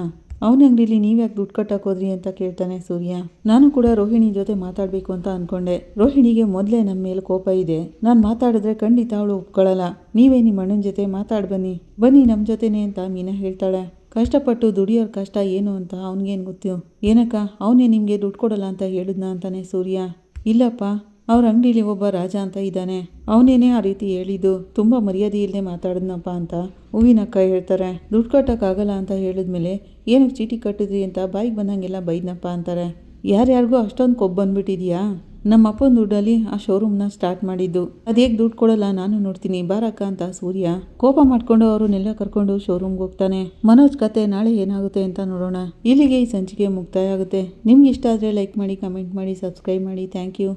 ಅವನ ಅಂಗಡಿಲಿ ನೀವ್ಯಾಕೆ ದುಡ್ಡು ಕಟ್ಟಕ್ಕೆ ಹೋದ್ರಿ ಅಂತ ಕೇಳ್ತಾನೆ ಸೂರ್ಯ. ನಾನು ಕೂಡ ರೋಹಿಣಿ ಜೊತೆ ಮಾತಾಡಬೇಕು ಅಂತ ಅನ್ಕೊಂಡೆ. ರೋಹಿಣಿಗೆ ಮೊದಲೇ ನಮ್ಮ ಮೇಲೆ ಕೋಪ ಇದೆ. ನಾನು ಮಾತಾಡಿದ್ರೆ ಖಂಡಿತ ಅವಳು ಒಪ್ಕೊಳ್ಳಲ್ಲ ನೀವೇ ನಿಮ್ಮ ಅಣ್ಣನ ಜೊತೆ ಮಾತಾಡಿ ಬನ್ನಿ. ಬನ್ನಿ ನಮ್ಮ ಜೊತೆನೆ ಅಂತ ಮೀನಾ ಹೇಳ್ತಾಳೆ. ಕಷ್ಟಪಟ್ಟು ದುಡಿಯೋರ ಕಷ್ಟ ಏನು ಅಂತ ಅವನಿಗೇನು ಗೊತ್ತು? ಏನಕ್ಕ, ಅವನೇ ನಿಮಗೆ ದುಡ್ಡು ಕೊಡಲ್ಲ ಅಂತ ಹೇಳಿದ್ನ ಅಂತಾನೆ ಸೂರ್ಯ. ಇಲ್ಲಪ್ಪ ಅವ್ರ ಅಂಗಡಿಲಿ ಒಬ್ಬ ರಾಜ ಅಂತ ಇದ್ದಾನೆ. ಅವನೇನೇ ಆ ರೀತಿ ಹೇಳಿದ್ದು. ತುಂಬ ಮರ್ಯಾದೆ ಇಲ್ಲದೆ ಮಾತಾಡಿದ್ನಪ್ಪ ಅಂತ ಹೂವಿನಕ್ಕ ಹೇಳ್ತಾರೆ. ದುಡ್ಡು ಕಟ್ಟೋಕ್ಕಾಗಲ್ಲ ಅಂತ ಹೇಳಿದ್ಮೇಲೆ ಏನಕ್ಕೆ ಚೀಟಿ ಕಟ್ಟಿದ್ರಿ ಅಂತ ಬಾಯಿಗೆ ಬಂದಂಗೆಲ್ಲ ಬೈದ್ನಪ್ಪ ಅಂತಾರೆ. ಯಾರ್ಯಾರಿಗೂ ಅಷ್ಟೊಂದು ಕೊಬ್ಬು ಬಂದ್ಬಿಟ್ಟಿದ್ಯಾ? ನಮ್ಮ ಅಪ್ಪನ ದುಡ್ಡಲ್ಲಿ ಆ ಶೋರೂಮ್ನ ಸ್ಟಾರ್ಟ್ ಮಾಡಿದ್ದು. ಅದೇಗೆ ದುಡ್ಡು ಕೊಡಲ್ಲ ನಾನು ನೋಡ್ತೀನಿ. ಬಾರಕ್ಕ ಅಂತ ಸೂರ್ಯ ಕೋಪ ಮಾಡ್ಕೊಂಡು ಅವರನ್ನೆಲ್ಲ ಕರ್ಕೊಂಡು ಶೋರೂಮ್ಗೆ ಹೋಗ್ತಾನೆ. ಮನೋಜ್ ಕತೆ ನಾಳೆ ಏನಾಗುತ್ತೆ ಅಂತ ನೋಡೋಣ. ಇಲ್ಲಿಗೆ ಈ ಸಂಚಿಕೆ ಮುಕ್ತಾಯ ಆಗುತ್ತೆ. ನಿಮ್ಗೆ ಇಷ್ಟ ಆದರೆ ಲೈಕ್ ಮಾಡಿ ಕಮೆಂಟ್ ಮಾಡಿ ಸಬ್ಸ್ಕ್ರೈಬ್ ಮಾಡಿ. Thank you